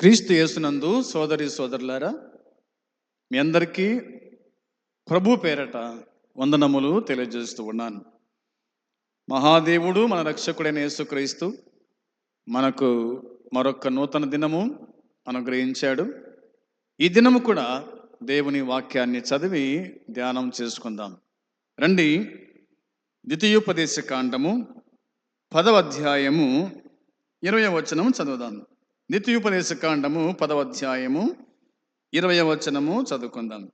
క్రీస్తు యేసునందు సోదరి సోదరులారా మీ అందరికీ ప్రభు పేరట వందనములు తెలియజేస్తూ ఉన్నాను. మహాదేవుడు మన రక్షకుడైన యేసుక్రీస్తు మనకు మరొక నూతన దినము అనుగ్రహించాడు. ఈ దినము కూడా దేవుని వాక్యాన్ని చదివి ధ్యానం చేసుకుందాం. రండి ద్వితీయోపదేశ కాండము పదవ అధ్యాయము ఇరవై వచనం చదువుదాము నిత్యోపదేశ కాండము పదవ అధ్యాయము ఇరవై వచనము చదువుకుందాం.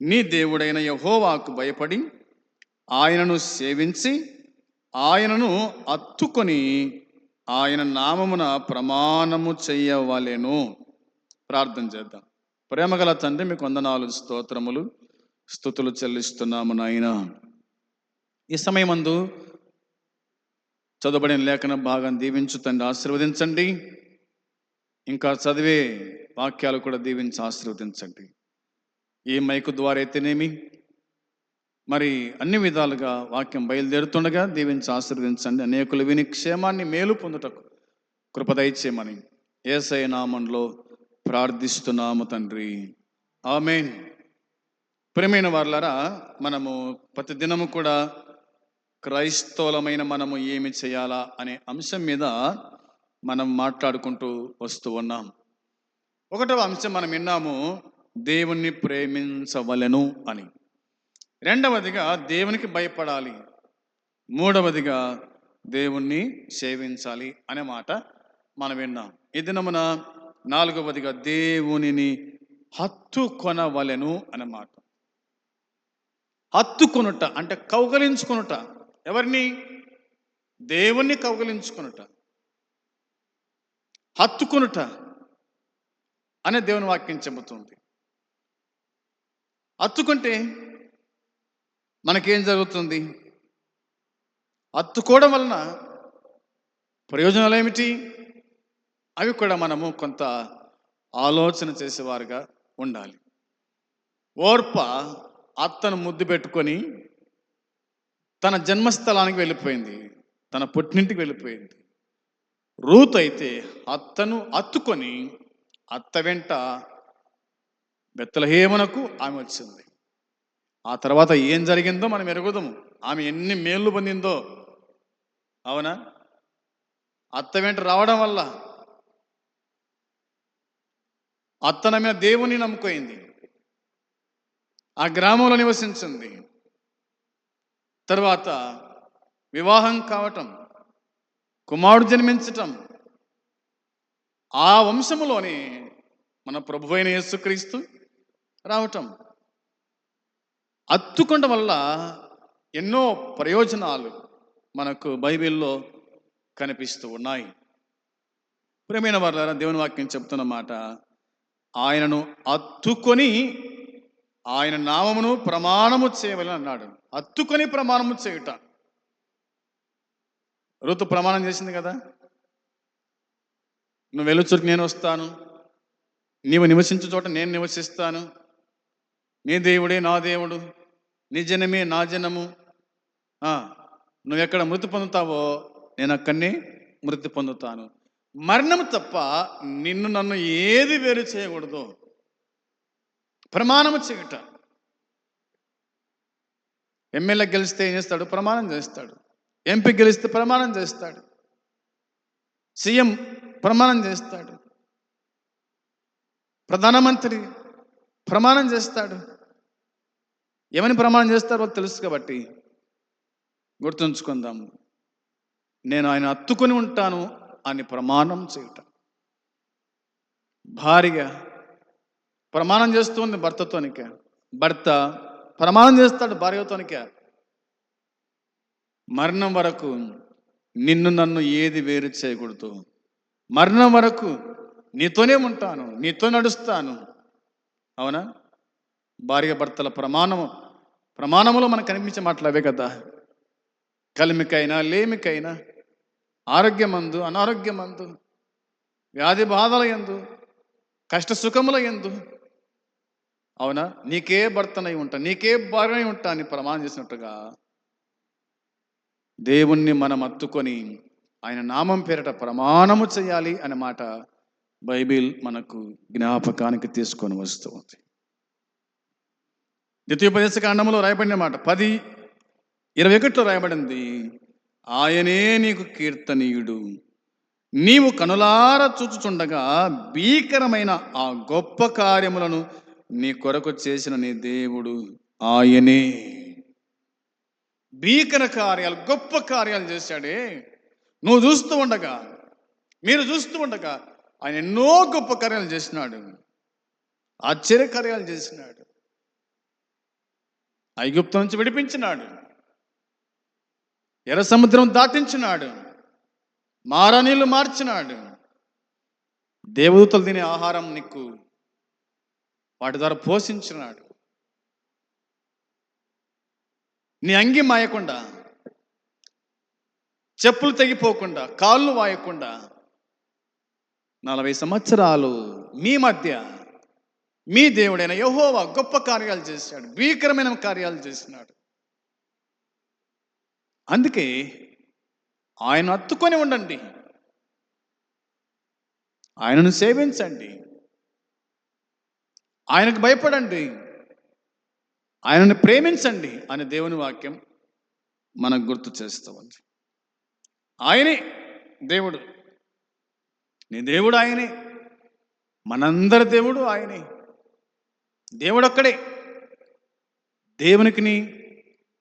నీ దేవుడైన యహోవాకు భయపడి ఆయనను సేవించి ఆయనను అత్తుకొని ఆయన నామమున ప్రమాణము చెయ్యవలెను ప్రార్థన చేద్దాం. ప్రేమగల తండ్రి మీకు వందనాలు స్తోత్రములు స్థుతులు చెల్లిస్తున్నాము నాయన. ఈ సమయమందు చదవబడిన లేఖన భాగం దీవించు తండ్రి ఆశీర్వదించండి. ఇంకా చదివే వాక్యాలు కూడా దీవించి ఆశీర్వదించండి. ఏ మైకు ద్వారా అయితేనేమి? మరి అన్ని విధాలుగా వాక్యం బయలుదేరుతుండగా దీవించి ఆశీర్వదించండి. అనేకులు విని క్షేమాన్ని మేలు పొందుటకు కృపదయచేయమని ఏసై నామంలో ప్రార్థిస్తున్నాము తండ్రి. ఆమెన్. ప్రియమైన వారులరా మనము ప్రతి దినము కూడా క్రైస్తవులమైన మనము ఏమి చేయాలా అనే అంశం మీద మనం మాట్లాడుకుంటూ వస్తూ ఉన్నాం. ఒకటవ అంశం మనం విన్నాము దేవుణ్ణి ప్రేమించవలెను అని. రెండవదిగా దేవునికి భయపడాలి. మూడవదిగా దేవుణ్ణి సేవించాలి అనే మాట మనం విన్నాం. ఈ దినమున నాలుగవదిగా దేవునిని హత్తుకొనవలెను అనే మాట. హత్తుకొనుట అంటే కౌగలించుకొనుట. ఎవరిని? దేవుణ్ణి కౌగలించుకొనుట. హత్తుకొనుట అనే దేవుని వాక్యం చెబుతుంది. హత్తుకుంటే మనకేం జరుగుతుంది? హత్తుకోవడం వలన ప్రయోజనాలు ఏమిటి అవి కూడా మనము కొంత ఆలోచన చేసేవారుగా ఉండాలి. ఓర్ప అత్తను ముద్దు పెట్టుకొని తన జన్మస్థలానికి వెళ్ళిపోయింది. తన పుట్టినింటికి వెళ్ళిపోయింది. రూత్ అయితే అత్తను అత్తుకొని అత్త వెంట బెత్తలహేమనకు ఆమె వచ్చింది. ఆ తర్వాత ఏం జరిగిందో మనం ఎరుగుదాము. ఆమె ఎన్ని మేళ్ళు పొందిందో. అవునా? అత్త వెంట రావడం వల్ల అత్తన మీద దేవుని నమ్ముకోయింది. ఆ గ్రామంలో నివసించింది. తర్వాత వివాహం కావటం కుమారుడు జన్మించటం. ఆ వంశములోని మన ప్రభు అయిన యేసుక్రీస్తు రావటం. అత్తుకొండ వల్ల ఎన్నో ప్రయోజనాలు మనకు బైబిల్లో కనిపిస్తూ ఉన్నాయి. ప్రేమైన వారు దేవుని వాక్యం చెప్తున్న మాట ఆయనను అత్తుకొని ఆయన నామమును ప్రమాణము చేయవలని అన్నాడు అత్తుకొని ప్రమాణము చేయుట. ఋతు ప్రమాణం చేసింది కదా? నువ్వు వెళ్ళు నేను వస్తాను. నీవు నివసించు చోట నేను నివసిస్తాను. నీ దేవుడే నా దేవుడు. నీ జనమే నా జనము. నువ్వు ఎక్కడ మృతి పొందుతావో నేను అక్కడనే మృతి పొందుతాను. మరణం తప్ప నిన్ను నన్ను ఏది వేరు చేయకూడదు. ప్రమాణము చేయట. ఎమ్మెల్యే గెలిస్తే ఏం చేస్తాడు? ప్రమాణం చేస్తాడు. ఎంపీ గెలిస్తే ప్రమాణం చేస్తాడు. సీఎం ప్రమాణం చేస్తాడు. ప్రధానమంత్రి ప్రమాణం చేస్తాడు. ఏమని ప్రమాణం చేస్తారో తెలుసు కాబట్టి గుర్తుంచుకుందాం. నేను ఆయన అత్తుకొని ఉంటాను అని ప్రమాణం చేయటం. భార్య ప్రమాణం చేస్తుంది భర్తతోనికే. భర్త ప్రమాణం చేస్తాడు భార్యతోనికే. మరణం వరకు నిన్ను నన్ను ఏది వేరు చేయకూడదు. మరణం వరకు నీతోనే ఉంటాను నీతో నడుస్తాను. అవునా? భార్య భర్తల ప్రమాణము ప్రమాణములో మనకు కనిపించే మాటలు అవే కదా. కలిమికైనా లేమికైనా ఆరోగ్యమందు అనారోగ్యమందు వ్యాధి బాధల ఎందు కష్ట సుఖముల ఎందు అవునా? నీకే భర్తనై ఉంటా నీకే భార్యనై ఉంటా అని ప్రమాణం చేసినట్టుగా దేవుణ్ణి మనం అత్తుకొని ఆయన నామం పేరట ప్రమాణము చేయాలి అనే మాట బైబిల్ మనకు జ్ఞాపకానికి తీసుకొని వస్తుంది. ద్వితీయోపదేశ కాండంలో రాయబడిన మాట పది ఇరవై ఒకటిలో రాయబడింది ఆయనే నీకు కీర్తనీయుడు. నీవు కనులార చూచుచుండగా భీకరమైన ఆ గొప్ప కార్యములను నీ కొరకు చేసిన నీ దేవుడు ఆయనే. భీకర కార్యాలు గొప్ప కార్యాలు చేశాడే. నువ్వు చూస్తూ ఉండగా మీరు చూస్తూ ఉండగా ఆయన ఎన్నో గొప్ప కార్యాలు చేసినాడు. ఆశ్చర్య కార్యాలు చేసినాడు. ఐగుప్తు నుంచి విడిపించినాడు. ఎర్ర సముద్రం దాటించినాడు. మారనీళ్ళు మార్చినాడు. దేవదూతలు తినే ఆహారం నీకు వాటి ద్వారా పోషించినాడు. నీ అంగి మాయకుండా చెప్పులు తెగిపోకుండా కాళ్ళు వాయకుండా నలభై సంవత్సరాలు మీ మధ్య మీ దేవుడైన యహోవా గొప్ప కార్యాలు చేశాడు భీకరమైన కార్యాలు చేసినాడు. అందుకే ఆయన అత్తుకొని ఉండండి. ఆయనను సేవించండి. ఆయనకు భయపడండి. ఆయనను ప్రేమించండి అని దేవుని వాక్యం మనకు గుర్తు చేస్తూ ఉంది ఆయనే దేవుడు. నీ దేవుడు ఆయనే. మనందరి దేవుడు ఆయనే. దేవుడు ఒక్కడే దేవునికిని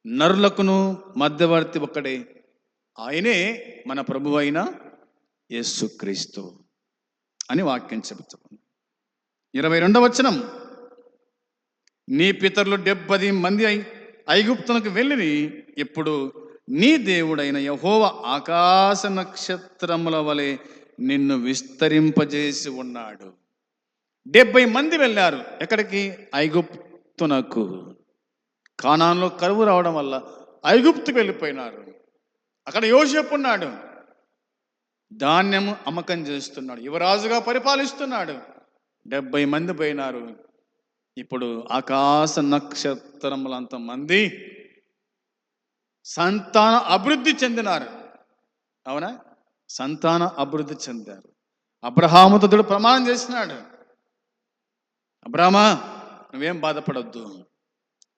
నరులకును మధ్యవర్తి ఒక్కడే. ఆయనే మన ప్రభు అయిన యేసుక్రీస్తు అని వాక్యం చెబుతుంది. ఇరవై రెండవ వచనం. నీ పితరులు డెబ్బది మంది ఐగుప్తునకు వెళ్ళిని ఇప్పుడు నీ దేవుడైన యహోవ ఆకాశ నక్షత్రముల వలె నిన్ను విస్తరింపజేసి ఉన్నాడు. డెబ్బై మంది వెళ్ళారు. ఎక్కడికి? ఐగుప్తునకు. కానాన్లో కరువు రావడం వల్ల ఐగుప్తుకు వెళ్ళిపోయినారు. అక్కడ యోసేపు ఉన్నాడు. ధాన్యము అమ్మకం చేస్తున్నాడు. యువరాజుగా పరిపాలిస్తున్నాడు. డెబ్బై మంది పోయినారు. ఇప్పుడు ఆకాశ నక్షత్రములంత మంది సంతాన అభివృద్ధి చెందినారు. అవునా? సంతాన అభివృద్ధి చెందారు. అబ్రహాముతుడు ప్రమాణం చేసినాడు. అబ్రహమా నువ్వేం బాధపడద్దు.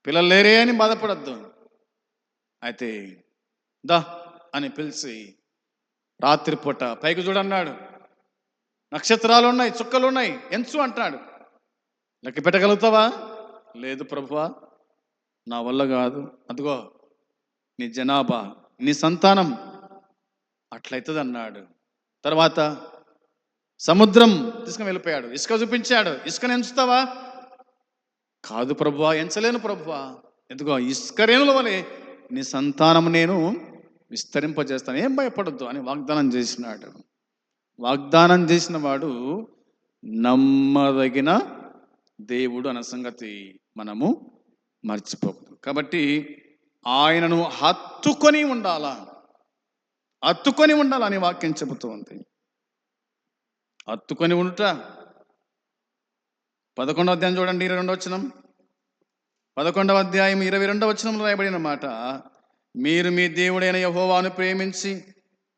పిల్లలు లేరే అని బాధపడద్దు. అయితే దా అని పిలిచి రాత్రిపూట పైకి చూడన్నాడు. నక్షత్రాలు ఉన్నాయి చుక్కలు ఉన్నాయి ఎంచు అంటున్నాడు. లెక్క పెట్టగలుగుతావా? లేదు ప్రభువా నా వల్ల కాదు. అదిగో నీ జనాభా నీ సంతానం అట్లయితుంది అన్నాడు తర్వాత సముద్రం తీసుకుని వెళ్ళిపోయాడు. ఇసుక చూపించాడు. ఇసుకను ఎంచుతావా? కాదు ప్రభువా ఎంచలేను ప్రభువా. ఎందుకో ఇసుక రేణుల వలె నీ సంతానం నేను విస్తరింపజేస్తాను. ఏం భయపడద్దు అని వాగ్దానం చేసినాడు. వాగ్దానం చేసిన వాడు నమ్మదగిన దేవుడు అన్న సంగతి మనము మర్చిపోకూడదు. కాబట్టి ఆయనను హత్తుకొని ఉండాలా? హత్తుకొని ఉండాలని వాక్యం చెబుతూ ఉంది. హత్తుకొని ఉండుట. పదకొండవ అధ్యాయం చూడండి ఇరవై రెండవ వచనం. పదకొండవ అధ్యాయం ఇరవై రెండవ వచనంలో రాయబడిన మాట మీరు మీ దేవుడైన యహోవాను ప్రేమించి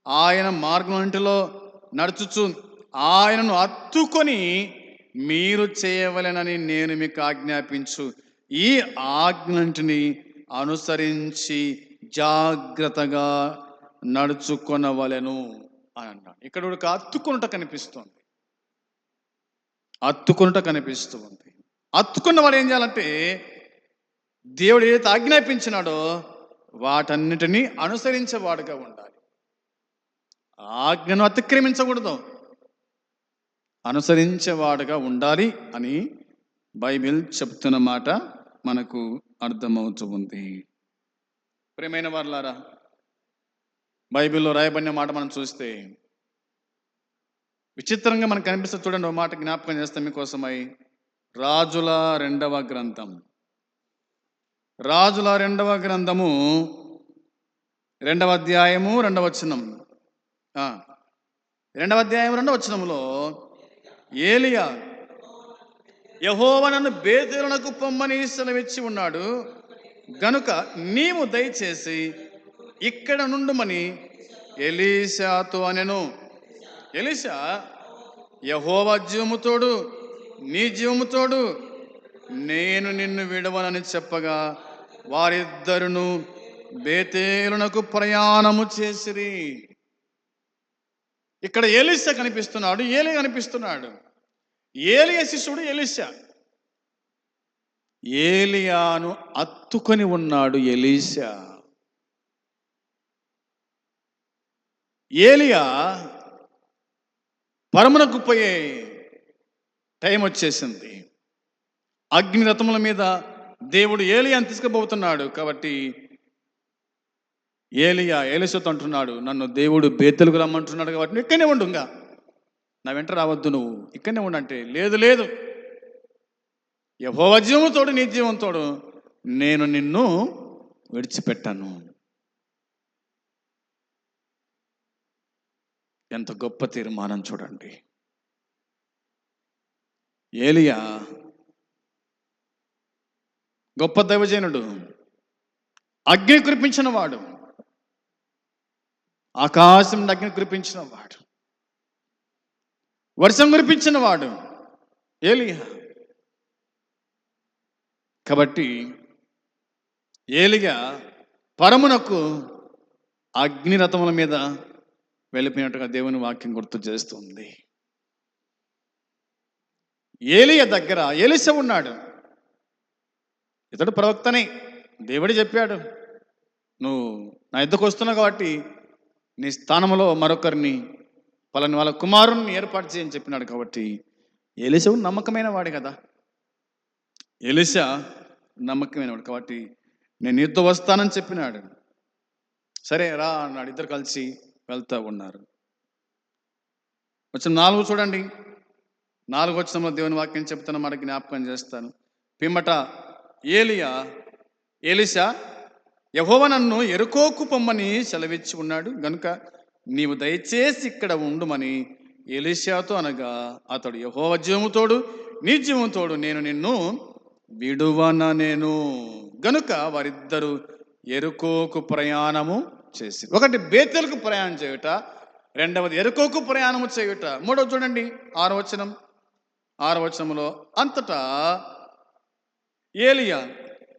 ఆయన మార్గం ఇంటిలో నడుచుచు ఆయనను హత్తుకొని మీరు చేయవలెనని నేను మీకు ఆజ్ఞాపించు. ఈ ఆజ్ఞంటిని అనుసరించి జాగ్రత్తగా నడుచుకొనవలెను అని అన్నాడు. ఇక్కడ ఒక అత్తుకొనుట కనిపిస్తుంది. అత్తుకొనుట కనిపిస్తూ ఉంది అత్తుకున్న వాడు ఏం చేయాలంటే దేవుడు ఏదైతే ఆజ్ఞాపించినాడో వాటన్నిటినీ అనుసరించేవాడుగా ఉండాలి. ఆజ్ఞను అతిక్రమించకూడదు. అనుసరించేవాడుగా ఉండాలి అని బైబిల్ చెప్తున్న మాట మనకు అర్థమవుతూ ఉంది ప్రియమైన వారులారా బైబిల్లో రాయబడిన మాట మనం చూస్తే విచిత్రంగా మనకు కనిపిస్తుంది చూడండి ఒక మాట జ్ఞాపకం చేస్తాం మీకోసమై రాజుల రెండవ గ్రంథం. రాజుల రెండవ గ్రంథము రెండవ అధ్యాయము రెండవ వచనం. రెండవ అధ్యాయం రెండవ వచనంలో ఏలియా యహోవ నన్ను బేతేలునకు పొమ్మని సెలవిచ్చి ఉన్నాడు. గనుక నీవు దయచేసి ఇక్కడ నుండుమని ఎలీషాతో అనెను. ఎలీషా యహోవ జీవముతోడు నీ జీవముతోడు నేను నిన్ను విడవనని చెప్పగా వారిద్దరును బేతేలునకు ప్రయాణము చేసిరి. ఇక్కడ ఏలిసా కనిపిస్తున్నాడు ఏలి కనిపిస్తున్నాడు. ఏలియ శిష్యుడు ఎలిసా ఏలియాను అత్తుకొని ఉన్నాడు ఎలీషా ఏలియా పరమునకు పోయే టైం వచ్చేసింది. అగ్ని రథముల మీద దేవుడు ఏలియాను తీసుకుపోతున్నాడు కాబట్టి ఏలియా ఏలిసత్ అంటున్నాడు నన్ను దేవుడు బేతలకు రమ్మంటున్నాడు కాబట్టి నువ్వు ఇక్కడనే ఉండు ఇంకా. నా వెంట రావద్దు నువ్వు ఇక్కడనే ఉండు అంటే లేదు లేదు. యహోవ జీవంతోడు నీ జీవంతోడు నేను నిన్ను విడిచిపెట్టాను. ఎంత గొప్ప తీర్మానం చూడండి. ఏలియా గొప్ప దైవజనుడు అగ్ని కురిపించిన వాడు. ఆకాశం నుండి కురిపించిన వాడు. వర్షం కురిపించిన వాడు ఏలియా కాబట్టి ఏలిగా పరమునకు అగ్నిరథముల మీద వెళ్ళిపోయినట్టుగా దేవుని వాక్యం గుర్తు చేస్తుంది. ఏలియ దగ్గర ఏలిస ఉన్నాడు. ఇతడు ప్రవక్తనే. దేవుడు చెప్పాడు నువ్వు నా ఇద్దకు వస్తున్నావు కాబట్టి నీ స్థానంలో మరొకరిని పలాని వాళ్ళ కుమారుణ్ణి ఏర్పాటు చేయని చెప్పినాడు కాబట్టి ఎలిసవు నమ్మకమైన వాడు కదా. ఎలిసా నమ్మకమైనవాడు కాబట్టి నేను నీతో వస్తానని చెప్పినాడు. సరే రా అన్నాడు. ఇద్దరు కలిసి వెళ్తూ ఉన్నారు. వచ్చిన నాలుగు చూడండి. నాలుగు వచ్చిన దేవుని వాక్యం చెప్తున్న మనకి జ్ఞాపకం చేస్తాను. పిమ్మట ఏలియా ఏలిసా యహోవ నన్ను ఎరుకోకు పొమ్మని సెలవిచ్చి ఉన్నాడు. గనుక నీవు దయచేసి ఇక్కడ ఉండుమని ఎలిషాతో అనగా అతడు యహోవ జీవముతోడు నీ జీవముతోడు నేను నిన్ను విడువన నేను. గనుక వారిద్దరు ఎరుకోకు ప్రయాణము చేసి ఒకటి బేతలకు ప్రయాణం చేయుట రెండవది ఎరుకోకు ప్రయాణము చేయుట. మూడవ చూడండి ఆరవచనం. ఆరవచనంలో అంతటా ఏలియా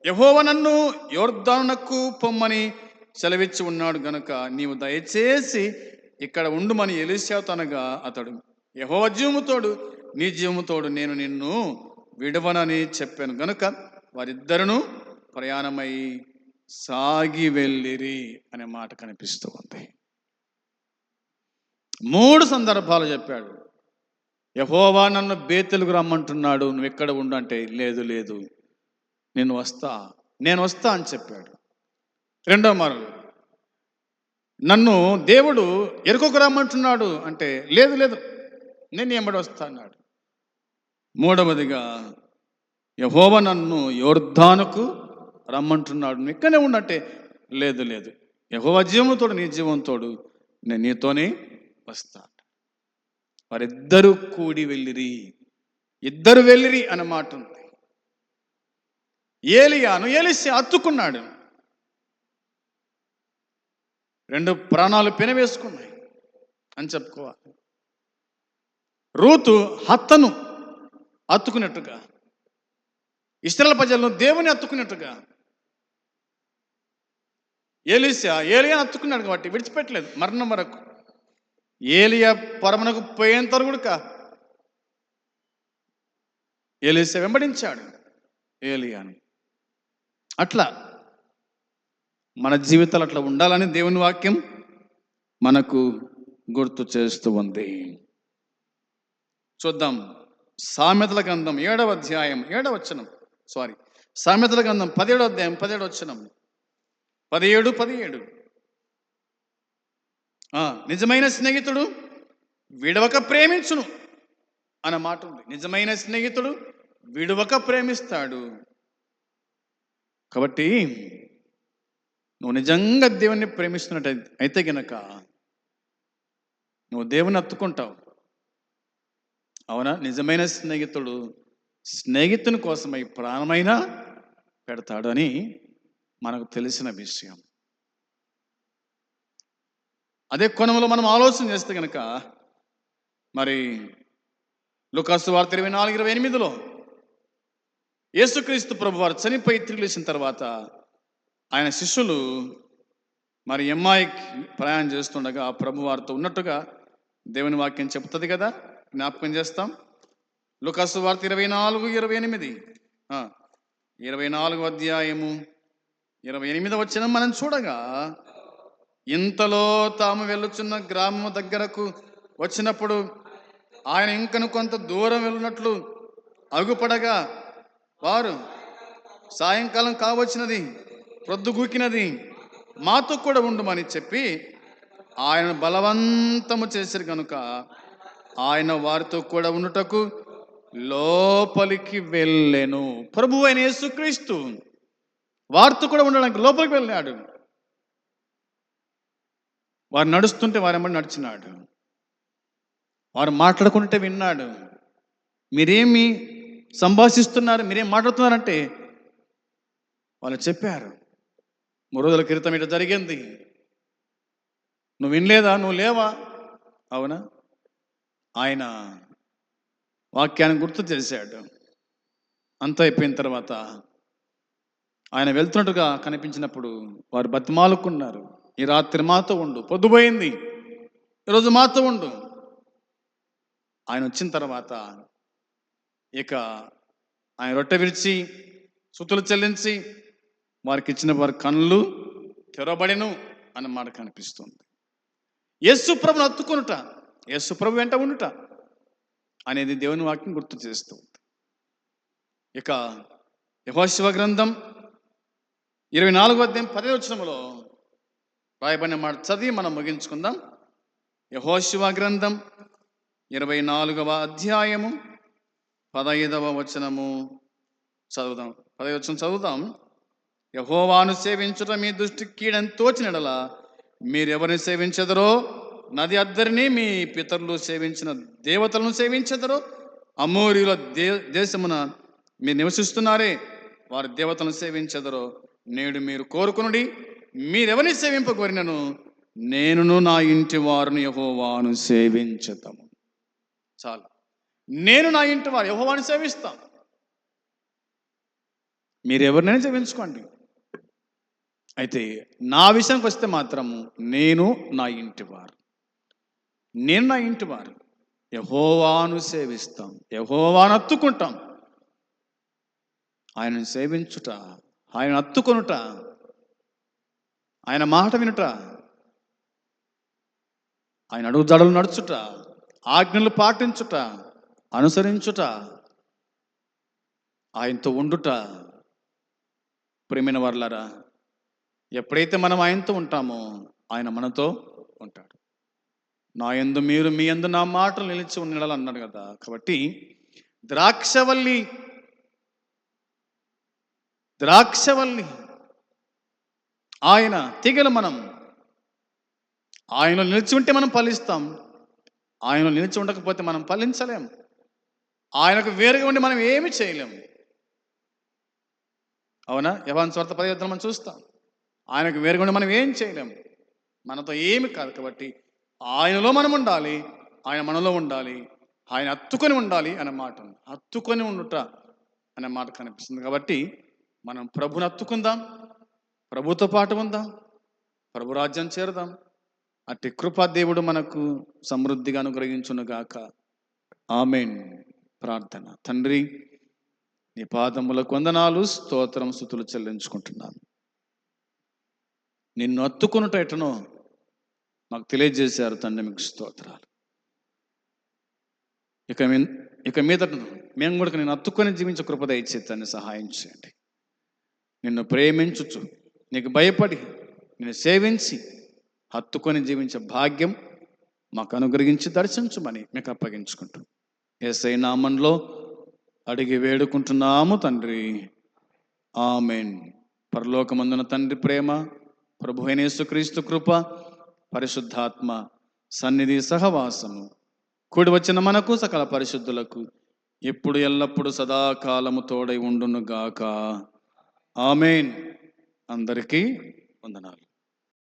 యహోవ నన్ను యోర్దానునకు పొమ్మని సెలవిచ్చి ఉన్నాడు గనుక నీవు దయచేసి ఇక్కడ ఉండుమని ఎలిశాతనగా అతడు. యహోవ జీవముతోడు నీ జీవముతోడు నేను నిన్ను విడవనని చెప్పాను గనుక వారిద్దరును ప్రయాణమై సాగి వెళ్ళిరి అనే మాట కనిపిస్తూ ఉంది. మూడు సందర్భాలు చెప్పాడు. యహోవా నన్ను బేతెలుగు రమ్మంటున్నాడు నువ్వు ఎక్కడ ఉండు అంటే లేదు లేదు. నేను వస్తా నేను వస్తా అని చెప్పాడు. రెండో మారు నన్ను దేవుడు ఎరుకొక రమ్మంటున్నాడు అంటే లేదు లేదు నేను ఎంబడి వస్తా అన్నాడు. మూడవదిగా యహోవ నన్ను యోర్ధానుకు రమ్మంటున్నాడు. నువ్వు ఉన్నట్టే లేదు లేదు యహోవ జీవంతోడు నీ జీవంతోడు నేను నీతోనే వస్తా వారిద్దరూ కూడి వెళ్ళిరి. ఇద్దరు వెళ్ళిరి అన్న మాట ఉంది ఏలియాను ఏలిసి అత్తుకున్నాడు. రెండు ప్రాణాలు పెనవేసుకున్నాయి అని చెప్పుకోవాలి. రూతు హత్తను అత్తుకున్నట్టుగా ఇస్రాయల్ ప్రజలను దేవుని అత్తుకున్నట్టుగా ఏలిసా ఏలియా అత్తుకున్నాడు కాబట్టి విడిచిపెట్టలేదు మరణం వరకు. ఏలియా పరమనకు పోయేంత వరకు కూడా ఏలిసా వెంబడించాడు ఏలియాని. అట్లా మన జీవితాలు అట్లా ఉండాలని దేవుని వాక్యం మనకు గుర్తు చేస్తూ ఉంది. చూద్దాం. సామెతల గ్రంథం ఏడవ అధ్యాయం ఏడవ వచనం. సారీ సామెతల గ్రంథం పదిహేడవ అధ్యాయం పదిహేడు వచనం. పదిహేడు పదిహేడు. నిజమైన స్నేహితుడు విడవక ప్రేమించును అన్న మాట ఉంది. నిజమైన స్నేహితుడు విడవక ప్రేమిస్తాడు. కాబట్టి నువ్వు నిజంగా దేవుణ్ణి ప్రేమిస్తున్నట్టు అయితే గనక నువ్వు దేవుని అత్తుకుంటావు. అవునా? నిజమైన స్నేహితుడు స్నేహితుని కోసమై ప్రాణమైనా పెడతాడు అని మనకు తెలిసిన విషయం. అదే కోణంలో మనం ఆలోచన చేస్తే కనుక మరి లుకాసు వార్త ఇరవై నాలుగు ఇరవై ఎనిమిదిలో యేసుక్రీస్తు ప్రభు వారు చనిపోయి తిరిగి లేచిన తర్వాత ఆయన శిష్యులు మరి ఎమ్మాయికి ప్రయాణం చేస్తుండగా ఆ ప్రభు వారితో ఉన్నట్టుగా దేవుని వాక్యం చెప్తుంది కదా? జ్ఞాపకం చేస్తాం. లుకాసు వార్త ఇరవై నాలుగు ఇరవై ఎనిమిది. ఇరవై నాలుగు అధ్యాయము ఇరవై ఎనిమిది వచ్చిన మనం చూడగా ఇంతలో తాము వెళ్ళుచున్న గ్రామం దగ్గరకు వచ్చినప్పుడు ఆయన ఇంకను కొంత దూరం వెళ్ళినట్లు అగుపడగా వారు సాయంకాలం కావచ్చినది ప్రొద్దుగూకినది మాతో కూడా ఉండమని చెప్పి ఆయన బలవంతము చేశారు కనుక ఆయన వారితో కూడా ఉండుటకు లోపలికి వెళ్ళాను. ప్రభు అయిన యేసుక్రీస్తు వారితో కూడా ఉండడానికి లోపలికి వెళ్ళాడు. వారు నడుస్తుంటే వారెమ్మని నడిచినాడు. వారు మాట్లాడుకుంటే విన్నాడు. మీరేమి సంభాషిస్తున్నారు. మీరేం మాట్లాడుతున్నారంటే వాళ్ళు చెప్పారు మూడు రోజుల క్రితం ఇట జరిగింది. నువ్వు వినలేదా? నువ్వు లేవా? అవునా? ఆయన వాక్యాన్ని గుర్తు చేశాడు. అంత అయిపోయిన తర్వాత ఆయన వెళ్తున్నట్టుగా కనిపించినప్పుడు వారు బతిమాలుకున్నారు. ఈ రాత్రి మాతో ఉండు. పొద్దుపోయింది. ఈరోజు మాతో ఉండు. ఆయన వచ్చిన తర్వాత ఇక ఆయన రొట్టె విరిచి సుతులు చెల్లించి వారికి ఇచ్చిన వారి కళ్ళు తెరబడెను అన్న మాట కనిపిస్తుంది. యేసుప్రభును అత్తుకొనుట యేసుప్రభు వెంట ఉండుట అనేది దేవుని వాక్యం గుర్తు చేస్తూ ఉంది. ఇక యహోశివ గ్రంథం ఇరవై నాలుగో అధ్యాయం పదే వచనములో రాయబడిన మాట చదివి మనం ముగించుకుందాం. యహోశివ గ్రంథం ఇరవై నాలుగవ అధ్యాయము పదహైదవ వచనము చదువుదాం. పదహైదు వచనం చదువుదాం. యహోవాను సేవించడం మీ దృష్టి కీడని తోచినడల మీరెవరిని సేవించదరో? నది అద్దరిని మీ పితరులు సేవించిన దేవతలను సేవించదరో? అమోరియుల దే దేశమున మీరు నివసిస్తున్నారే? వారి దేవతలను సేవించదరో? నేడు మీరు కోరుకునుడి మీరెవరిని సేవింపకోరినను నేనును నా ఇంటి వారిని యహోవాను సేవించతాము చాలు. నేను నా ఇంటి వారు యహోవాని సేవిస్తాం మీరు ఎవరినైనా సేవించుకోండి. అయితే నా విషయానికి వస్తే మాత్రము నేను నా ఇంటి వారు. నేను నా ఇంటి వారు. యహోవాను సేవిస్తాం. యహోవాను అత్తుకుంటాం. ఆయనను సేవించుట ఆయన అత్తుకొనుట ఆయన మాట వినుట ఆయన అడుగు దడలు నడుచుట ఆజ్ఞలు పాటించుట అనుసరించుట ఆయనతో ఉండుట. ప్రేమైన వర్లారా ఎప్పుడైతే మనం ఆయనతో ఉంటామో ఆయన మనతో ఉంటాడు. నా యందు మీరు మీ యందు నా మాటలు నిలిచి ఉండాలి అన్నాడు కదా. కాబట్టి ద్రాక్షవల్లి ద్రాక్షవల్లి ఆయన తీగలు మనం ఆయనలో నిలిచి ఉంటే మనం ఫలిస్తాం. ఆయనలో నిలిచి ఉండకపోతే మనం ఫలించలేము ఆయనకు వేరుగా ఉండి మనం ఏమి చేయలేము. అవునా? యవాన్ స్వార్థ పదవిత్రం మనం చూస్తాం. ఆయనకు వేరుగా ఉండి మనం ఏం చేయలేం మనతో ఏమి కాదు కాబట్టి ఆయనలో మనం ఉండాలి ఆయన మనలో ఉండాలి ఆయన హత్తుకొని ఉండాలి అనే మాట ఉంది. హత్తుకొని ఉండుట అనే మాట కనిపిస్తుంది కాబట్టి మనం ప్రభుని హత్తుకుందాం ప్రభుతో పాటు ఉందాం ప్రభు రాజ్యం చేరుదాం. అట్టి కృపా దేవుడు మనకు సమృద్ధిగా అనుగ్రహించునుగాక. ఆమెన్. ప్రార్థన. తండ్రి నీ పాదములకు వందనాలు స్తోత్రం స్థుతులు చెల్లించుకుంటున్నాను. నిన్ను అత్తుకున్నట ఎటనో మాకు తెలియజేశారు తండ్రి మీకు స్తోత్రాలు. ఇక మీ ఇక మీద మేము కూడా నేను హత్తుకొని జీవించే కృప దయచేస్తాన్ని సహాయం చేయండి. నిన్ను ప్రేమించుచు నీకు భయపడి నిన్ను సేవించి హత్తుకొని జీవించే భాగ్యం మాకు అనుగ్రహించి దర్శించమని మీకు అప్పగించుకుంటాం ఎస్ఐ నామంలో అడిగి వేడుకుంటున్నాము తండ్రి. ఆమెన్. పరలోకమందున తండ్రి ప్రేమ ప్రభు యేసుక్రీస్తు కృప పరిశుద్ధాత్మ సన్నిధి సహవాసము. కూడి వచ్చిన మనకు సకల పరిశుద్ధులకు ఎప్పుడు ఎల్లప్పుడు సదాకాలము తోడై ఉండును గాక ఆమెన్. అందరికీ వందనాలు.